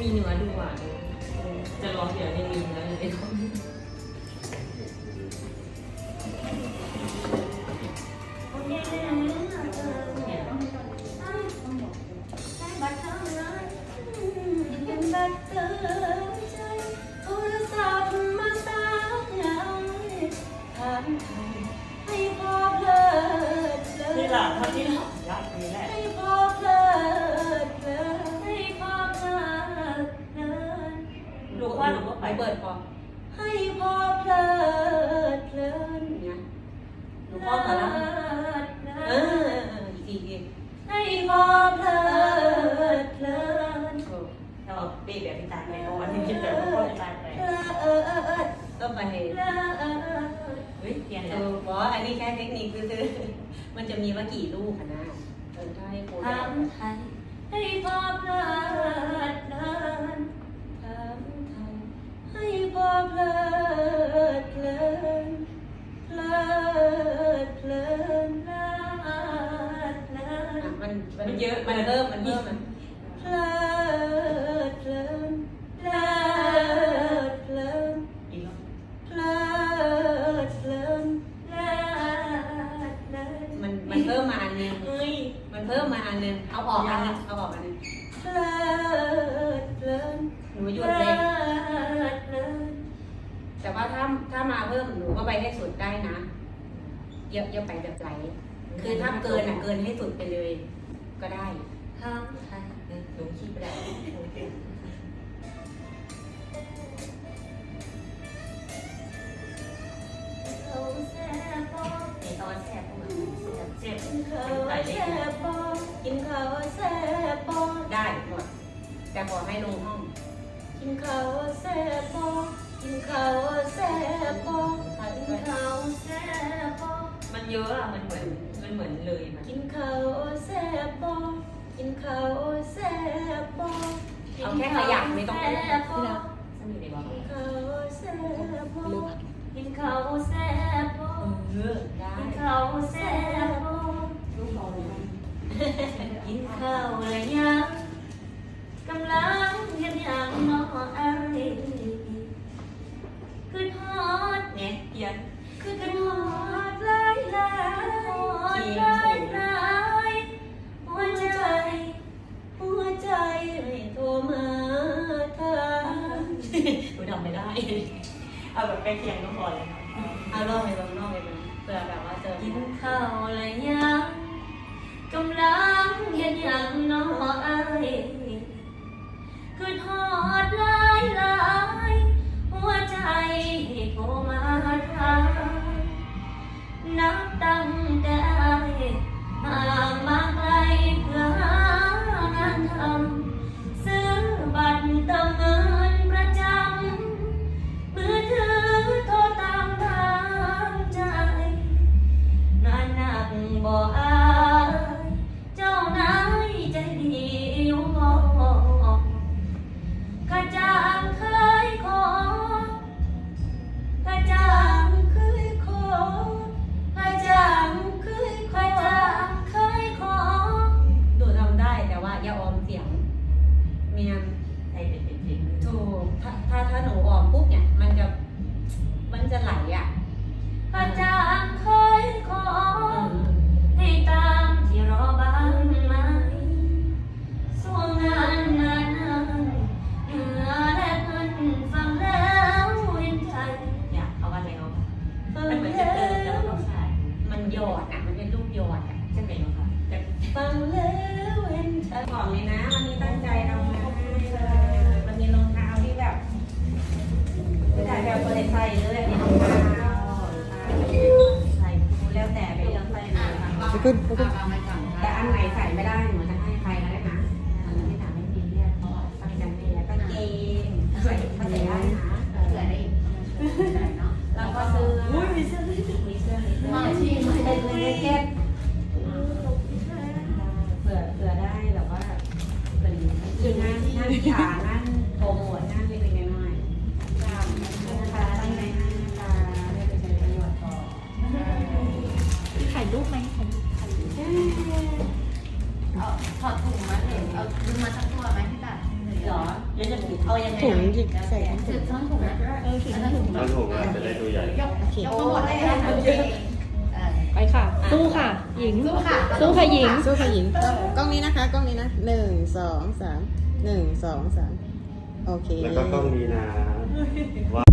มีเนื้อดูอะจะลองเดี๋ยวในลิงก์ เบิดก่อนให้พอเพลิดเพลินเนี่ยหนูพ่อมาแล้วเอออีกอีกให้พอเพลิดเพลินเราเปีแบบพี่ตาไปเอาวันที่คิดแบบพ่อจะตายไปเออเออเออเออก็ไปเออเออเออเฮ้ยเปลี่ยนเอแล้วอบอกอันนี้แค่เทคนิคคือๆมันจะมีว่ากี่ลูกคะนะเออถ้าให้โค้ดถามไทยให้พอเพลิดเพลิน มันมันเยอะ มันเพิ่ม มันเพิ่มมันเพลิดเพลินเพลิดเพลินอีกแล้วเพลิดเพลินเพลิดเพลินมันมันเพิ่มมาอันนึงเฮ้ยมันเพิ่มมาอันนึงเอาออกอันนึงเอาออกอันนึงเพลิดเพลินหนูหยุดเลยเพลินแต่ว่าถ้าถ้ามาเพิ่มหนูก็ไปให้สุดได้นะ เยอะเยอะไปแบบไหลคือถ้าเกินอะเกินให้สุดไปเลย ก็ได้ถามไทยหนูคิดไปแล้วเขาแซ่บบ่ในตอนแสบพวกมันเจ็บกินข้าวแซ่บปอกินข้าวแซ่บปอได้หมดแต่ขอให้ลงห้อง กินข้าวแซ่บปอกินข้าวแซ่บปอกินข้าวแซ่บมันเยอะอะมันเหมือน กินข้าวแซ่บปอเอาแค่ขยับไม่ต้องแซ่บบ่สนิทเลยว่ากินข้าวแซ่บปอกินข้าวแซ่บบ่เออได้กินข้าวแซ่บบ่ลูกเราเลยกินข้าวและยังกำลังเฮ็ดหยังน้ออายคือทอดเนี่ยเกียน เอาแบบใกล้เคียงก็พอเลยเอาลองไปลองนอกไปลองเผื่อแบบว่าเจอกินข้าวและยัง ค่ะแต่อันไหนใส่ไม่ได้หนูจะให้ใครก็ได้นะไม่ถามไม่ดีเรียกเพราะว่าตั้งใจไม่แล้วก็เกงใส่ก็ใส่ได้นะแล้วก็เสื้ออุ้ยมีเสื้อด้วยมีเสื้อมีเสื้อเป็นเลยแค่เผื่อเผื่อได้แบบว่าเป็นคือนั่งนั่งขานั่งโปรโมทนั่งเล็กๆน้อยๆค่ะนะคะตั้งใจให้นะคะได้ไปใช้ประโยชน์ต่อ ถ่ายรูปไหม ถ่ายรูปเอาถอดถุงมาเห็นเอาดึงมาสักตัวไหมพี่ตาเหรอแล้วจะมีทเอายังไงถุงหยิบใส่ถุงถือทั้งถุงนะเออถือถุงถูกอะจะได้ดูใหญ่โอเคไปค่ะ สู้ค่ะ หญิง สู้ค่ะ สู้ค่ะหญิง สู้ค่ะหญิง กล้องนี้นะคะ กล้องนี้นะหนึ่งสองสามหนึ่งสองสามโอเค แล้วก็กล้องนี้นะว่า